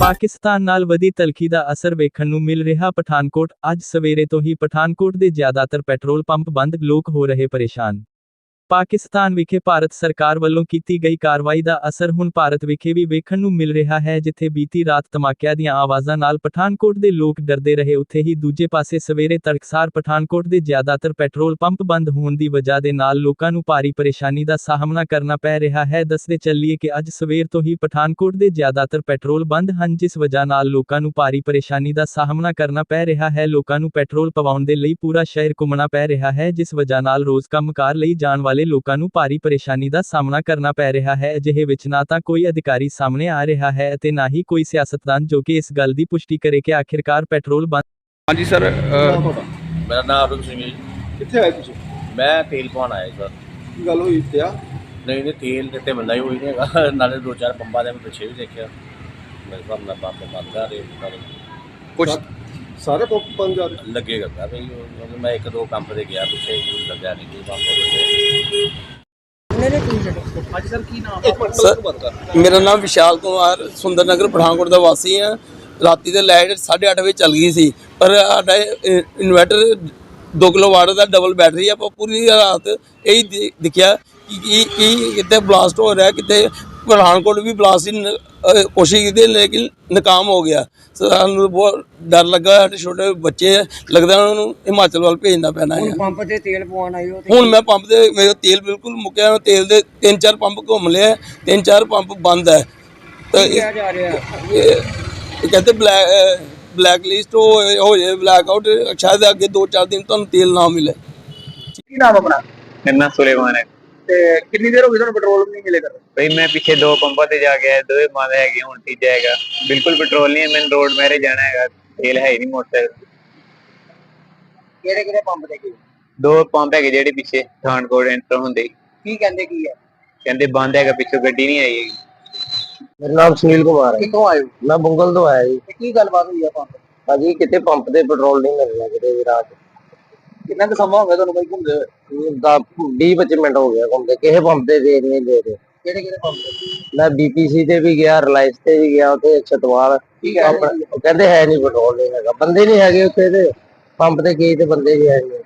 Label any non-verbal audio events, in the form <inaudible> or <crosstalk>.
ਪਾਕਿਸਤਾਨ ਨਾਲ ਵਧੀ ਤਲਖੀ ਦਾ ਅਸਰ ਵੇਖਣ ਨੂੰ ਮਿਲ ਰਿਹਾ ਪਠਾਨਕੋਟ। ਅੱਜ ਸਵੇਰੇ ਤੋਂ ਹੀ ਪਠਾਨਕੋਟ ਦੇ ਜ਼ਿਆਦਾਤਰ ਪੈਟਰੋਲ ਪੰਪ ਬੰਦ, ਲੋਕ ਹੋ ਰਹੇ ਪਰੇਸ਼ਾਨ। ਪਾਕਿਸਤਾਨ ਵਿਖੇ ਭਾਰਤ ਸਰਕਾਰ ਵੱਲੋਂ ਕੀਤੀ ਗਈ ਕਾਰਵਾਈ ਦਾ ਅਸਰ ਹੁਣ ਭਾਰਤ ਵਿਖੇ ਵੀ ਵੇਖਣ ਨੂੰ ਮਿਲ ਰਿਹਾ ਹੈ, ਜਿੱਥੇ ਬੀਤੀ ਰਾਤ ਧਮਾਕਿਆਂ ਦੀਆਂ ਆਵਾਜ਼ਾਂ ਨਾਲ ਪਠਾਨਕੋਟ ਦੇ ਲੋਕ ਡਰਦੇ ਰਹੇ। ਉੱਥੇ ਹੀ ਦੂਜੇ ਪਾਸੇ ਸਵੇਰੇ ਤੜਕਸਾਰ ਪਠਾਨਕੋਟ ਦੇ ਜ਼ਿਆਦਾਤਰ ਪੈਟਰੋਲ ਪੰਪ ਬੰਦ ਹੋਣ ਦੀ ਵਜ੍ਹਾ ਦੇ ਨਾਲ ਲੋਕਾਂ ਨੂੰ ਭਾਰੀ ਪਰੇਸ਼ਾਨੀ ਦਾ ਸਾਹਮਣਾ ਕਰਨਾ ਪੈ ਰਿਹਾ ਹੈ। ਦੱਸਦੇ ਚੱਲੀਏ ਕਿ ਅੱਜ ਸਵੇਰ ਤੋਂ ਹੀ ਪਠਾਨਕੋਟ ਦੇ ਜ਼ਿਆਦਾਤਰ ਪੈਟਰੋਲ ਬੰਦ ਹਨ, ਜਿਸ ਵਜ੍ਹਾ ਨਾਲ ਲੋਕਾਂ ਨੂੰ ਭਾਰੀ ਪਰੇਸ਼ਾਨੀ ਦਾ ਸਾਹਮਣਾ ਕਰਨਾ ਪੈ ਰਿਹਾ ਹੈ। ਲੋਕਾਂ ਨੂੰ ਪੈਟਰੋਲ ਪਵਾਉਣ ਦੇ ਲਈ ਪੂਰਾ ਸ਼ਹਿਰ ਘੁੰਮਣਾ ਪੈ ਰਿਹਾ ਹੈ, ਜਿਸ ਵਜ੍ਹਾ ਨਾਲ ਰੋਜ਼ ਕੰਮਕਾਰ ਲਈ ਜਾਣ ਵਾਲੇ ਲੋਕਾਂ ਨੂੰ ਭਾਰੀ ਪਰੇਸ਼ਾਨੀ ਦਾ ਸਾਹਮਣਾ ਕਰਨਾ ਪੈ ਰਿਹਾ ਹੈ। ਅਜਿਹੇ ਵਿੱਚ ਨਾ ਤਾਂ ਕੋਈ ਅਧਿਕਾਰੀ ਸਾਹਮਣੇ ਆ ਰਿਹਾ ਹੈ ਅਤੇ ਨਾ ਹੀ ਕੋਈ ਸਿਆਸਤਦਾਨ ਜੋ ਕਿ ਇਸ ਗੱਲ ਦੀ ਪੁਸ਼ਟੀ ਕਰੇ ਕਿ ਆਖਿਰਕਾਰ ਪੈਟਰੋਲ ਬੰਦ ਹਾਂਜੀ ਸਰ ਮੇਰਾ ਨਾਮ ਅਰੁਣ ਸਿੰਘ ਜੀ। ਕਿੱਥੇ ਆਏ ਤੁਸੀਂ? ਮੈਂ ਤੇਲ ਪਾਉਣ ਆਇਆ ਸਰ। ਕੀ ਗੱਲ ਹੋਈ ਪਿਆ ਨਹੀਂ ਨਹੀਂ ਤੇਲ ਕਿਤੇ ਬੰਦਾ ਹੀ ਹੋਈ ਨਹੀਂ ਹੈਗਾ। <laughs> ਨਾਲੇ ਦੋ ਚਾਰ ਪੰਪਾਂ ਦੇ ਮੈਂ ਪਿੱਛੇ ਵੀ ਦੇਖਿਆ। ਮੇਰੇ ਸਾਹਮਣੇ ਨਾਲ ਪੰਪ ਬੰਦ ਕਰ ਰਹੇ ਸਾ- ਸਾਰੇ ਪੰਪ ਬੰਦ ਜਾ ਰਹੇ ਲੱਗੇ ਕਰਦਾ ਬਈ ਉਹ- ਮੈਂ ਇੱਕ ਦੋ ਪੰਪ ਤੇ ਗਿਆ ਪਿੱਛੇ ਲੱਗਿਆ ਨਹੀਂ ਕੋਈ ਪੰਪ ਉਹਦੇ ਇੱਕ ਮਿੰਟ ਸਰ- ਸਰ ਬੰਦ ਕਰ ਮੇਰਾ ਨਾਮ ਵਿਸ਼ਾਲ ਕੁਮਾਰ ਸੁੰਦਰ ਨਗਰ ਪਠਾਨਕੋਟ ਦਾ ਵਾਸੀ ਹਾਂ ਰਾਤੀ ਦੇ ਲਾਈਟ 8:30 ਵਜੇ ਚੱਲ ਗਈ ਸੀ ਪਰ ਸਾਡਾ ਇਹ ਇਨਵਰਟਰ 2 ਕਿਲੋਵਾਟ ਦਾ ਡਬਲ ਬੈਟਰੀ ਆ ਆਪਾਂ ਪੂਰੀ ਰਾਤ ਇਹੀ ਦਿ- ਦਿਖਿਆ ਕਿ ਕੀ ਕੀ ਕਿਤੇ ਬਲਾਸਟ ਹੋ ਰਿਹਾ ਕਿਤੇ ਪਠਾਨਕੋਟ ਵੀ ਬਲਾਸਟ ਦੀ ਕੋਸ਼ਿਸ਼ ਕੀਤੀ ਲੇਕਿਨ ਨਾਕਾਮ ਹੋ ਗਿਆ। ਸਾਨੂੰ ਬਹੁਤ ਡਰ ਲੱਗਾ ਸਾਡੇ ਛੋਟੇ ਬੱਚੇ ਆ, ਲੱਗਦਾ ਉਹਨਾਂ ਨੂੰ ਹਿਮਾਚਲ ਵੱਲ ਭੇਜਣਾ ਪੈਣਾ ਹੈ ਪੰਪ ਤੇ ਤੇਲ ਪਵਾਉਣ ਆਏ ਹੋ ਤੇ ਹੁਣ ਮੈਂ ਪੰਪ ਦੇ ਮੇਰਾ ਤੇਲ ਬਿਲਕੁਲ ਮੁੱਕਿਆ ਤੇਲ ਦੇ ਤਿੰਨ ਚਾਰ ਪੰਪ ਘੁੰਮ ਲਿਆ ਤਿੰਨ ਚਾਰ ਪੰਪ ਬੰਦ ਹੈ ਤਾਂ ਇਹ ਜਾ ਰਿਹਾ? ਕਹਿੰਦੇ ਬਲੈਕ ਬਲੈਕ ਲਿਸਟ ਹੋ ਹੋ ਜਾਏ ਬਲੈਕ ਆਊਟ ਸ਼ਾਇਦ ਅੱਗੇ 2-4 ਦਿਨ ਤੁਹਾਨੂੰ ਤੇਲ ਨਾ ਮਿਲੇ। ਕੀ ਨਾਮ ਆਪਣਾ? ਇੰਨਾ ਸੁਲੇਮਾਨ ਹੈ। ਤੇ ਕਿੰਨੀ ਦੇਰ ਹੋ ਗਈ ਤੁਹਾਨੂੰ ਪੈਟਰੋਲ ਵੀ ਨਹੀਂ ਮਿਲੇਗਾ ਭਈ ਮੈਂ ਪਿੱਛੇ ਦੋ ਪੰਪਾਂ ਤੇ ਜਾ ਕੇ ਆਇਆ ਦੋਵੇਂ ਮਾਦੇ ਹੈਗੇ ਹੁਣ ਤੀਜਾ ਹੈਗਾ। ਬਿਲਕੁਲ ਪੈਟਰੋਲ ਨਹੀਂ ਹੈ ਮੈਨੂੰ ਰੋਡ ਮੈਰੇ ਜਾਣਾ ਹੈਗਾ ਤੇਲ ਹੈ ਹੀ ਨਹੀਂ ਮੋਟਰਸਾਈਕਲ ਕਿਹੜੇ ਕਿਹੜੇ ਪੰਪ ਤੇ ਗਏ? ਦੋ ਪੰਪ ਹੈਗੇ ਜਿਹੜੇ ਪਿੱਛੇ ਪਠਾਨਕੋਟ ਐਂਟਰ ਹੁੰਦੇ। ਹੀ। ਕੀ ਕਹਿੰਦੇ ਕੀ ਹੈ? ਕਹਿੰਦੇ ਬੰਦ ਹੈਗਾ ਪਿੱਛੋਂ ਗੱਡੀ ਨਹੀਂ ਆਈ ਹੈਗੀ। ਮੇਰਾ ਨਾਮ ਸੁਨੀਲ ਕੁਮਾਰ ਹੈ। ਕਿੱਥੋਂ ਆਏ ਹੋ? ਮੈਂ ਬੰਗਲ ਤੋਂ ਆਇਆ ਜੀ। ਤੇ ਕੀ ਗੱਲਬਾਤ ਹੋਈ ਆ ਪੰਪ ਭਾਜੀ ਕਿਤੇ ਪੰਪ ਤੇ ਪੈਟਰੋਲ ਨਹੀਂ ਮਿਲ ਰਿਹਾ ਕਿਤੇ ਵੀ ਰਾਤ। ਕਿੰਨਾ ਕੁ ਸਮਾਂ ਹੋ ਗਿਆ ਤੁਹਾਨੂੰ ਬਾਈ ਘੁੰਮਦੇ ਹੋਏ? ਦਾ 20 25 ਮਿੰਟ ਹੋ ਗਿਆ ਘੁੰਮਦੇ। ਕਿਸੇ ਪੰਪ ਤੇ ਦੇ ਨਹੀਂ ਦੇ ਰਹੇ ਕਿਹੜੇ ਕਿਹੜੇ ਪੰਪ ਤੇ ਮੈਂ ਬੀਪੀਸੀ ਤੇ ਵੀ ਗਿਆ ਰਿਲਾਇੰਸ ਤੇ ਵੀ ਗਿਆ ਉੱਥੇ ਛਤਵਾਲ। ਕੀ ਆਪਣਾ- ਉਹ ਕਹਿੰਦੇ ਹੈ ਨਹੀਂ ਪੈਟਰੋਲ ਨਹੀਂ ਹੈਗਾ। ਬੰਦੇ ਨਹੀਂ ਹੈਗੇ ਉੱਥੇ ਤੇ। ਪੰਪ ਤੇ ਗਏ ਤੇ ਬੰਦੇ ਨਹੀਂ ਹੈਗੇ